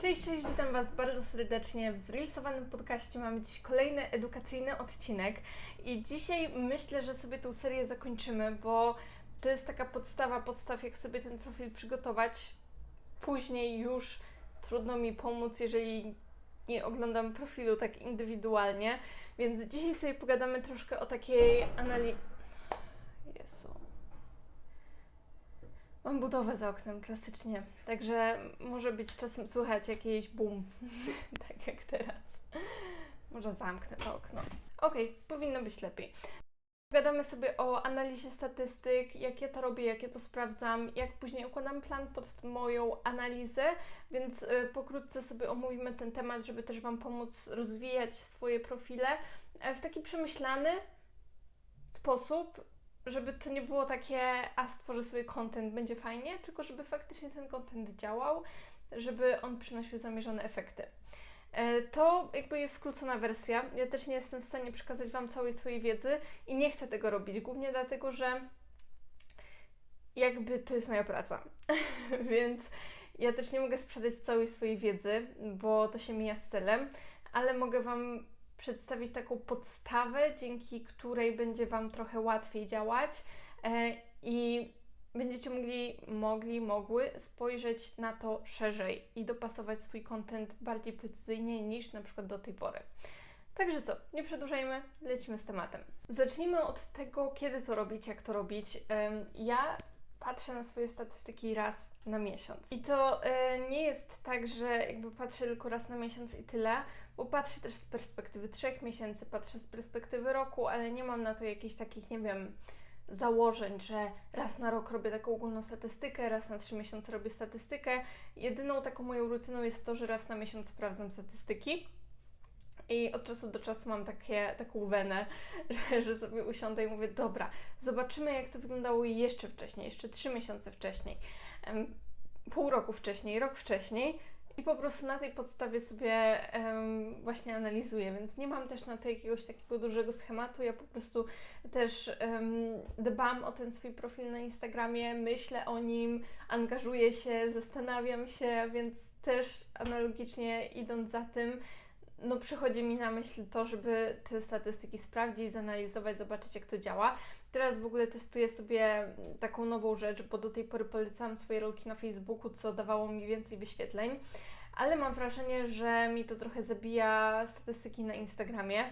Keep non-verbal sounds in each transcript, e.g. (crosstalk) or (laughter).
Cześć, cześć, witam Was bardzo serdecznie w zrealizowanym podcaście. Mamy dziś kolejny edukacyjny odcinek i dzisiaj myślę, że sobie tą serię zakończymy, bo to jest taka podstawa podstaw, jak sobie ten profil przygotować. Później już trudno mi pomóc, jeżeli nie oglądam profilu tak indywidualnie, więc dzisiaj sobie pogadamy troszkę o takiej analizie. Jezu. Mam budowę za oknem, klasycznie. Także może być czasem słychać jakieś bum, (laughs) tak jak teraz. Może zamknę to okno. Okej, powinno być lepiej. Pogadamy sobie o analizie statystyk, jak ja to robię, jak ja to sprawdzam, jak później układam plan pod moją analizę, więc y, pokrótce sobie omówimy ten temat, żeby też Wam pomóc rozwijać swoje profile e, w taki przemyślany sposób, żeby to nie było takie, a stworzę sobie content, będzie fajnie, tylko żeby faktycznie ten content działał, żeby on przynosił zamierzone efekty. E, To jakby jest skrócona wersja. Ja też nie jestem w stanie przekazać Wam całej swojej wiedzy i nie chcę tego robić, głównie dlatego, że jakby to jest moja praca. (laughs) Więc ja też nie mogę sprzedać całej swojej wiedzy, bo to się mija z celem, ale mogę Wam przedstawić taką podstawę, dzięki której będzie Wam trochę łatwiej działać e, i będziecie mogli, mogli, mogły spojrzeć na to szerzej i dopasować swój content bardziej precyzyjnie niż na przykład do tej pory. Także co, nie przedłużajmy, lecimy z tematem. Zacznijmy od tego, kiedy to robić, jak to robić. Ja patrzę na swoje statystyki raz na miesiąc. I to e, nie jest tak, że jakby patrzę tylko raz na miesiąc i tyle, bo patrzę też z perspektywy trzech miesięcy, patrzę z perspektywy roku, ale nie mam na to jakichś takich, nie wiem, założeń, że raz na rok robię taką ogólną statystykę, raz na trzy miesiące robię statystykę. Jedyną taką moją rutyną jest to, że raz na miesiąc sprawdzam statystyki. I od czasu do czasu mam takie, taką wenę, (laughs) że, że sobie usiądę i mówię, dobra, zobaczymy jak to wyglądało jeszcze wcześniej, jeszcze trzy miesiące wcześniej, pół roku wcześniej, rok wcześniej. I po prostu na tej podstawie sobie em, właśnie analizuję, więc nie mam też na to jakiegoś takiego dużego schematu. Ja po prostu też em, dbam o ten swój profil na Instagramie, myślę o nim, angażuję się, zastanawiam się, więc też analogicznie idąc za tym, no przychodzi mi na myśl to, żeby te statystyki sprawdzić, zanalizować, zobaczyć jak to działa. Teraz w ogóle testuję sobie taką nową rzecz, bo do tej pory polecałam swoje rolki na Facebooku, co dawało mi więcej wyświetleń, ale mam wrażenie, że mi to trochę zabija statystyki na Instagramie.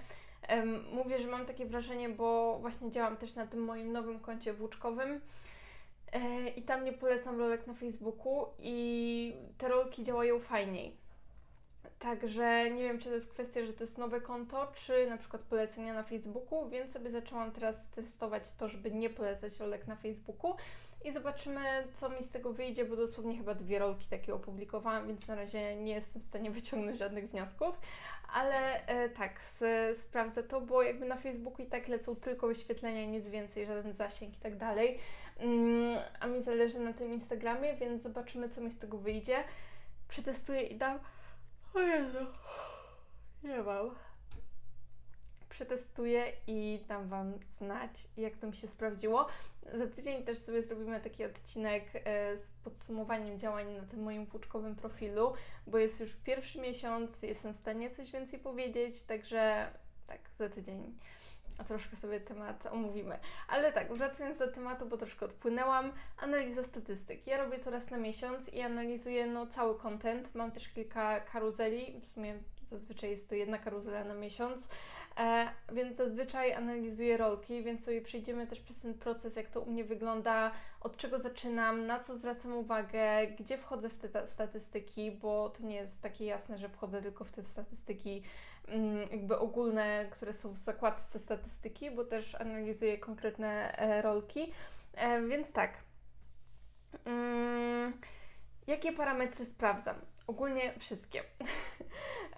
Mówię, że mam takie wrażenie, bo właśnie działam też na tym moim nowym koncie włóczkowym. E, I tam nie polecam rolek na Facebooku i te rolki działają fajniej. Także nie wiem, czy to jest kwestia, że to jest nowe konto, czy na przykład polecenia na Facebooku, więc sobie zaczęłam teraz testować to, żeby nie polecać rolek na Facebooku. I zobaczymy, co mi z tego wyjdzie, bo dosłownie chyba dwie rolki takie opublikowałam, więc na razie nie jestem w stanie (laughs) wyciągnąć żadnych wniosków, ale e, tak, sprawdzę to, bo jakby na Facebooku i tak lecą tylko wyświetlenia, nic więcej, żaden zasięg i tak dalej, Mm, a mi zależy na tym Instagramie, więc zobaczymy, co mi z tego wyjdzie. Przetestuję i dam o Jezu. Nie mam. Przetestuję i dam Wam znać, jak to mi się sprawdziło. Za tydzień też sobie zrobimy taki odcinek e, z podsumowaniem działań na tym moim włóczkowym profilu, bo jest już pierwszy miesiąc, jestem w stanie coś więcej powiedzieć, także tak, za tydzień a troszkę sobie temat omówimy. Ale tak, wracając do tematu, bo troszkę odpłynęłam, analiza statystyk. Ja robię to raz na miesiąc i analizuję no, cały content. Mam też kilka karuzeli, w sumie zazwyczaj jest to jedna karuzela na miesiąc, e, więc zazwyczaj analizuję rolki, więc sobie przejdziemy też przez ten proces, jak to u mnie wygląda, od czego zaczynam, na co zwracam uwagę, gdzie wchodzę w te ta- statystyki, bo to nie jest takie jasne, że wchodzę tylko w te statystyki mm, jakby ogólne, które są w zakładce statystyki, bo też analizuję konkretne e, rolki. E, więc tak. Mm, jakie parametry sprawdzam? Ogólnie wszystkie. (laughs)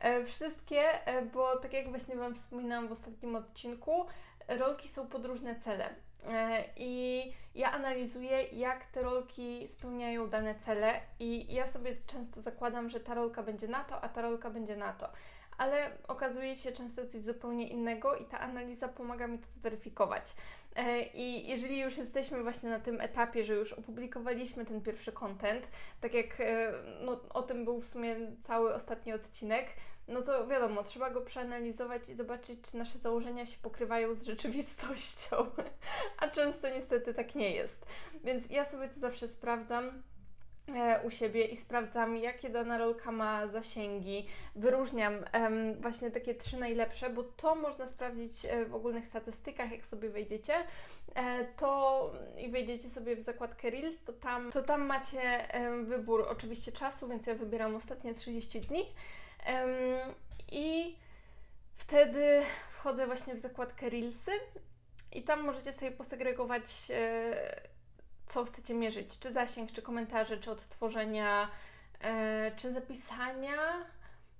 E, wszystkie, e, bo tak jak właśnie Wam wspominałam w ostatnim odcinku, rolki są pod różne cele. E, I ja analizuję, jak te rolki spełniają dane cele, i ja sobie często zakładam, że ta rolka będzie na to, a ta rolka będzie na to. Ale okazuje się często coś zupełnie innego, i ta analiza pomaga mi to zweryfikować. E, I jeżeli już jesteśmy właśnie na tym etapie, że już opublikowaliśmy ten pierwszy content, tak jak e, no, o tym był w sumie cały ostatni odcinek, no to wiadomo, trzeba go przeanalizować i zobaczyć, czy nasze założenia się pokrywają z rzeczywistością. (laughs) A często niestety tak nie jest. Więc ja sobie to zawsze sprawdzam u siebie i sprawdzam, jakie dana rolka ma zasięgi. Wyróżniam właśnie takie trzy najlepsze, bo to można sprawdzić e, w ogólnych statystykach, jak sobie wejdziecie. E, to i wejdziecie sobie w zakładkę Reels, to tam, to tam macie wybór oczywiście czasu, więc ja wybieram ostatnie 30 dni. I wtedy wchodzę właśnie w zakładkę Reelsy i tam możecie sobie posegregować co chcecie mierzyć, czy zasięg, czy komentarze, czy odtworzenia, e, czy zapisania,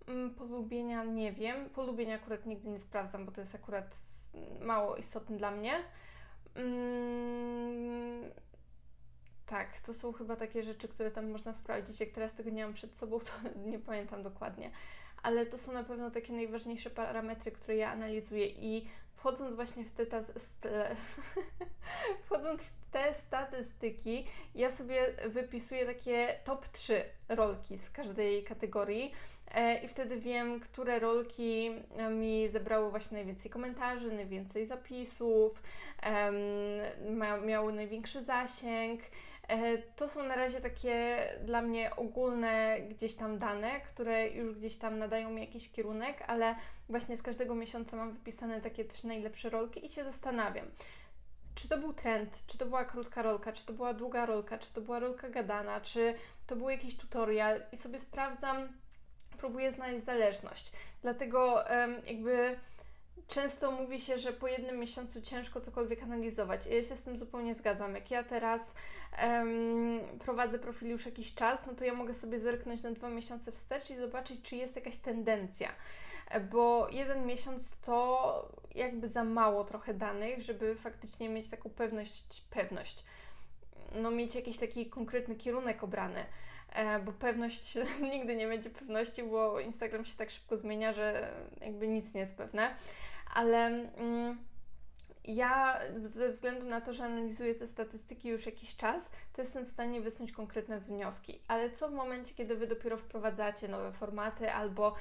mm, polubienia, nie wiem. Polubienia akurat nigdy nie sprawdzam, bo to jest akurat mało istotne dla mnie. Mm, tak, to są chyba takie rzeczy, które tam można sprawdzić. Jak teraz tego nie mam przed sobą, to (laughs) nie pamiętam dokładnie. Ale to są na pewno takie najważniejsze parametry, które ja analizuję i wchodząc właśnie w te, ta, (laughs) wchodząc w te statystyki ja sobie wypisuję takie top 3 rolki z każdej kategorii e, i wtedy wiem, które rolki e, mi zebrały właśnie najwięcej komentarzy, najwięcej zapisów, miały największy zasięg. E, to są na razie takie dla mnie ogólne gdzieś tam dane, które już gdzieś tam nadają mi jakiś kierunek, ale właśnie z każdego miesiąca mam wypisane takie trzy najlepsze rolki i się zastanawiam, czy to był trend, czy to była krótka rolka, czy to była długa rolka, czy to była rolka gadana, czy to był jakiś tutorial i sobie sprawdzam, próbuję znaleźć zależność. Dlatego jakby często mówi się, że po jednym miesiącu ciężko cokolwiek analizować. Ja się z tym zupełnie zgadzam. Jak ja teraz prowadzę profil już jakiś czas, no to ja mogę sobie zerknąć na dwa miesiące wstecz i zobaczyć, czy jest jakaś tendencja bo jeden miesiąc to jakby za mało trochę danych, żeby faktycznie mieć taką pewność, pewność, no mieć jakiś taki konkretny kierunek obrany, e, bo pewność (laughs) nigdy nie będzie pewności, bo Instagram się tak szybko zmienia, że jakby nic nie jest pewne, ale mm, ja ze względu na to, że analizuję te statystyki już jakiś czas, to jestem w stanie wysunąć konkretne wnioski. Ale co w momencie, kiedy Wy dopiero wprowadzacie nowe formaty albo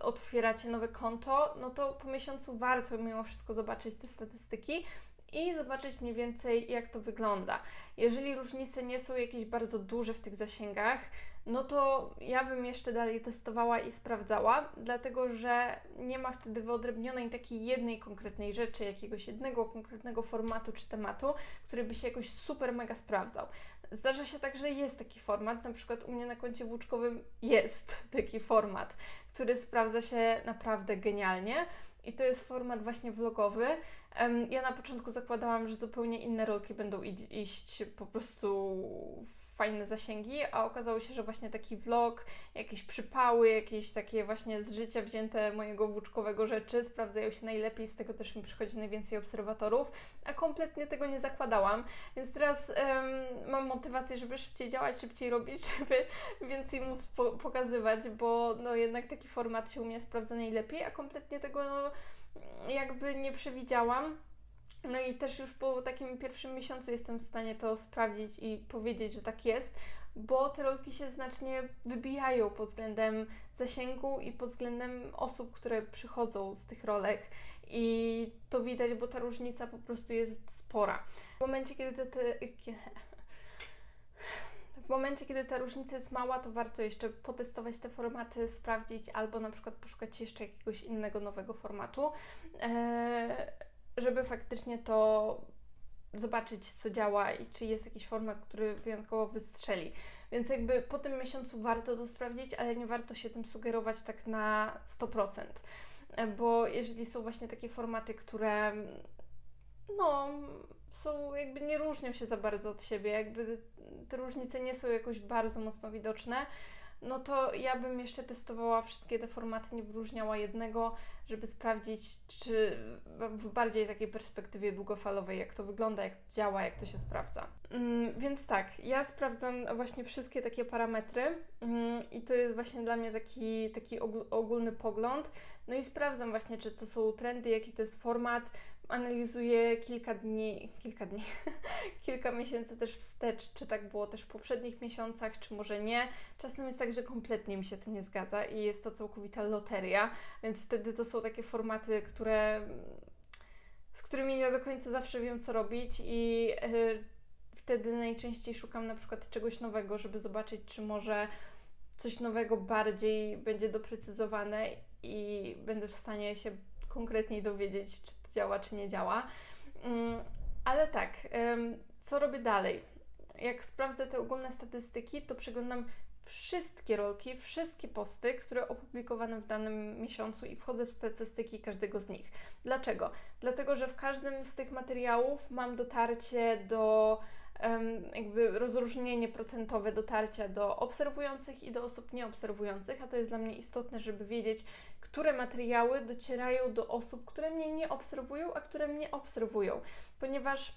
otwieracie nowe konto, no to po miesiącu warto mimo wszystko zobaczyć te statystyki i zobaczyć mniej więcej, jak to wygląda. Jeżeli różnice nie są jakieś bardzo duże w tych zasięgach, no to ja bym jeszcze dalej testowała i sprawdzała, dlatego że nie ma wtedy wyodrębnionej takiej jednej konkretnej rzeczy, jakiegoś jednego konkretnego formatu czy tematu, który by się jakoś super mega sprawdzał. Zdarza się tak, że jest taki format, na przykład u mnie na koncie włóczkowym jest taki format, który sprawdza się naprawdę genialnie. I to jest format właśnie vlogowy. Ja na początku zakładałam, że zupełnie inne rolki będą iść po prostu fajne zasięgi, a okazało się, że właśnie taki vlog, jakieś przypały, jakieś takie właśnie z życia wzięte mojego włóczkowego rzeczy sprawdzają się najlepiej, z tego też mi przychodzi najwięcej obserwatorów, a kompletnie tego nie zakładałam, więc teraz um, mam motywację, żeby szybciej działać, szybciej robić, (laughs) żeby więcej móc po pokazywać, bo no jednak taki format się u mnie sprawdza najlepiej, a kompletnie tego no, jakby nie przewidziałam. No i też już po takim pierwszym miesiącu jestem w stanie to sprawdzić i powiedzieć, że tak jest, bo te rolki się znacznie wybijają pod względem zasięgu i pod względem osób, które przychodzą z tych rolek. I to widać, bo ta różnica po prostu jest spora. W momencie, kiedy te, te w momencie, kiedy ta różnica jest mała, to warto jeszcze potestować te formaty, sprawdzić albo na przykład poszukać jeszcze jakiegoś innego nowego formatu. Eee, żeby faktycznie to zobaczyć, co działa i czy jest jakiś format, który wyjątkowo wystrzeli. Więc jakby po tym miesiącu warto to sprawdzić, ale nie warto się tym sugerować tak na 100%. Bo jeżeli są właśnie takie formaty, które no, są jakby nie różnią się za bardzo od siebie, jakby te różnice nie są jakoś bardzo mocno widoczne, no to ja bym jeszcze testowała wszystkie te formaty, nie wyróżniała jednego, żeby sprawdzić, czy w bardziej takiej perspektywie długofalowej, jak to wygląda, jak to działa, jak to się sprawdza. Mm, więc tak, ja sprawdzam właśnie wszystkie takie parametry mm, i to jest właśnie dla mnie taki, taki ogólny pogląd. No i sprawdzam właśnie, czy to są trendy, jaki to jest format, analizuję kilka dni, kilka dni, (laughs) kilka miesięcy też wstecz, czy tak było też w poprzednich miesiącach, czy może nie. Czasem jest tak, że kompletnie mi się to nie zgadza i jest to całkowita loteria, więc wtedy to są takie formaty, które z którymi nie do końca zawsze wiem, co robić i yy, wtedy najczęściej szukam na przykład czegoś nowego, żeby zobaczyć, czy może coś nowego bardziej będzie doprecyzowane i będę w stanie się konkretniej dowiedzieć, czy działa, czy nie działa. Mm, ale tak, co robię dalej? Jak sprawdzę te ogólne statystyki, to przeglądam wszystkie rolki, wszystkie posty, które opublikowane w danym miesiącu i wchodzę w statystyki każdego z nich. Dlaczego? Dlatego, że w każdym z tych materiałów mam dotarcie do jakby rozróżnienie procentowe dotarcia do obserwujących i do osób nieobserwujących, a to jest dla mnie istotne, żeby wiedzieć, które materiały docierają do osób, które mnie nie obserwują, a które mnie obserwują, ponieważ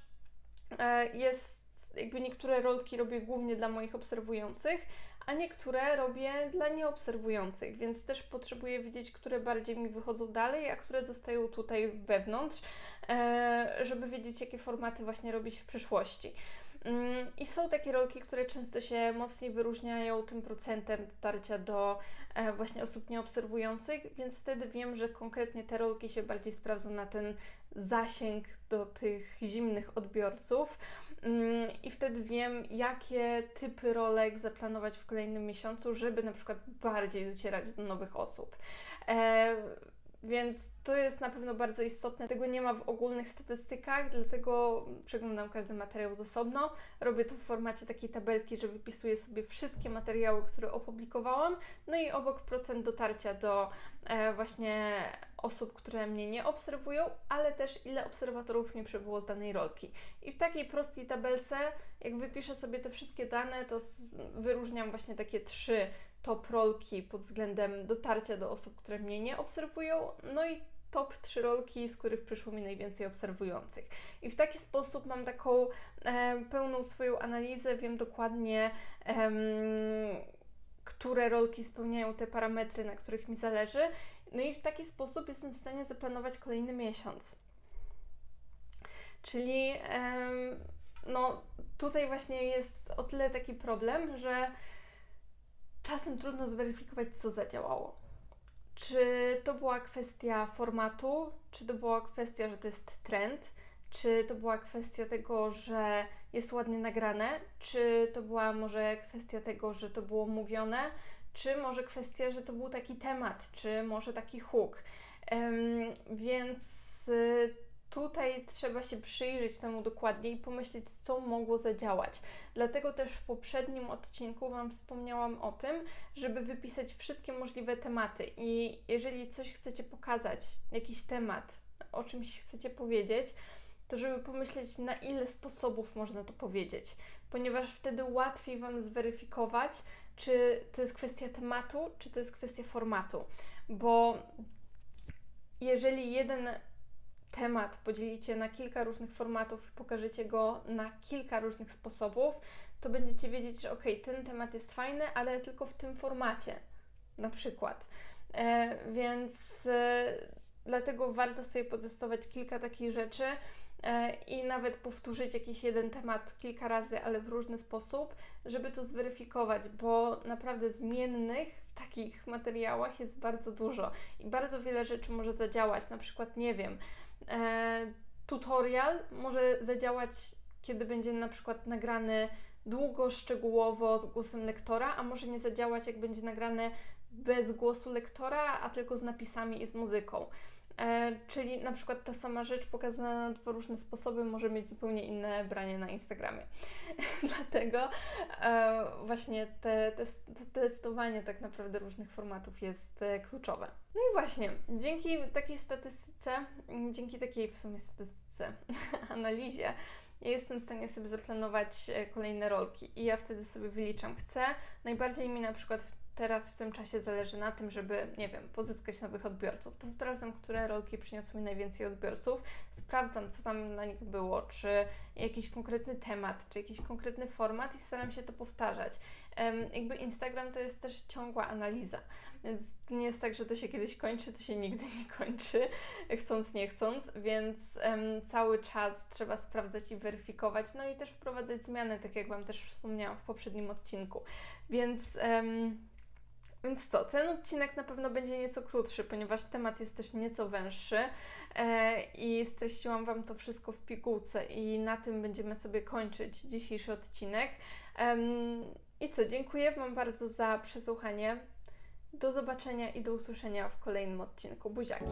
e, jest jakby niektóre rolki robię głównie dla moich obserwujących, a niektóre robię dla nieobserwujących, więc też potrzebuję wiedzieć, które bardziej mi wychodzą dalej, a które zostają tutaj wewnątrz, e, żeby wiedzieć, jakie formaty właśnie robić w przyszłości. Mm, I są takie rolki, które często się mocniej wyróżniają tym procentem dotarcia do e, właśnie osób nieobserwujących, więc wtedy wiem, że konkretnie te rolki się bardziej sprawdzą na ten zasięg do tych zimnych odbiorców. Mm, I wtedy wiem, jakie typy rolek zaplanować w kolejnym miesiącu, żeby na przykład bardziej docierać do nowych osób. Więc to jest na pewno bardzo istotne. Tego nie ma w ogólnych statystykach, dlatego przeglądam każdy materiał z osobno. Robię to w formacie takiej tabelki, że wypisuję sobie wszystkie materiały, które opublikowałam, no i obok procent dotarcia do e, właśnie osób, które mnie nie obserwują, ale też ile obserwatorów mi przybyło z danej rolki. I w takiej prostej tabelce, jak wypiszę sobie te wszystkie dane, to wyróżniam właśnie takie trzy top rolki pod względem dotarcia do osób, które mnie nie obserwują, no i top 3 rolki, z których przyszło mi najwięcej obserwujących. I w taki sposób mam taką e, pełną swoją analizę, wiem dokładnie, e, które rolki spełniają te parametry, na których mi zależy. No i w taki sposób jestem w stanie zaplanować kolejny miesiąc. Czyli e, no, tutaj właśnie jest o tyle taki problem, że czasem trudno zweryfikować, co zadziałało. Czy to była kwestia formatu, czy to była kwestia, że to jest trend, czy to była kwestia tego, że jest ładnie nagrane, czy to była może kwestia tego, że to było mówione, czy może kwestia, że to był taki temat, czy może taki hook. Um, więc y, tutaj trzeba się przyjrzeć temu dokładnie i pomyśleć, co mogło zadziałać. Dlatego też w poprzednim odcinku Wam wspomniałam o tym, żeby wypisać wszystkie możliwe tematy. I jeżeli coś chcecie pokazać, jakiś temat, o czymś chcecie powiedzieć, to żeby pomyśleć, na ile sposobów można to powiedzieć, ponieważ wtedy łatwiej Wam zweryfikować, czy to jest kwestia tematu, czy to jest kwestia formatu. Bo jeżeli jeden temat podzielicie na kilka różnych formatów i pokażecie go na kilka różnych sposobów, to będziecie wiedzieć, że ok, ten temat jest fajny, ale tylko w tym formacie, na przykład. E, więc e, dlatego warto sobie potestować kilka takich rzeczy e, i nawet powtórzyć jakiś jeden temat kilka razy, ale w różny sposób, żeby to zweryfikować, bo naprawdę zmiennych w takich materiałach jest bardzo dużo i bardzo wiele rzeczy może zadziałać. Na przykład, nie wiem, tutorial może zadziałać, kiedy będzie na przykład nagrany długo, szczegółowo z głosem lektora, a może nie zadziałać, jak będzie nagrany bez głosu lektora, a tylko z napisami i z muzyką. E, czyli na przykład ta sama rzecz pokazana na dwa różne sposoby może mieć zupełnie inne branie na Instagramie. (laughs) Dlatego e, właśnie te, te, te, testowanie tak naprawdę różnych formatów jest e, kluczowe. No i właśnie, dzięki takiej statystyce, dzięki takiej w sumie statystyce, (laughs) analizie, ja jestem w stanie sobie zaplanować e, kolejne rolki i ja wtedy sobie wyliczam. Chcę, najbardziej mi na przykład w teraz w tym czasie zależy na tym, żeby, nie wiem, pozyskać nowych odbiorców, to sprawdzam, które rolki przyniosły mi najwięcej odbiorców, sprawdzam, co tam na nich było, czy jakiś konkretny temat, czy jakiś konkretny format i staram się to powtarzać. em, jakby Instagram to jest też ciągła analiza. Więc nie jest tak, że to się kiedyś kończy, to się nigdy nie kończy, chcąc, nie chcąc, więc em, cały czas trzeba sprawdzać i weryfikować, no i też wprowadzać zmiany, tak jak Wam też wspomniałam w poprzednim odcinku. Więc. em, więc co, ten odcinek na pewno będzie nieco krótszy, ponieważ temat jest też nieco węższy e, i streściłam Wam to wszystko w pigułce i na tym będziemy sobie kończyć dzisiejszy odcinek. I co, dziękuję Wam bardzo za przesłuchanie. Do zobaczenia i do usłyszenia w kolejnym odcinku. Buziaki!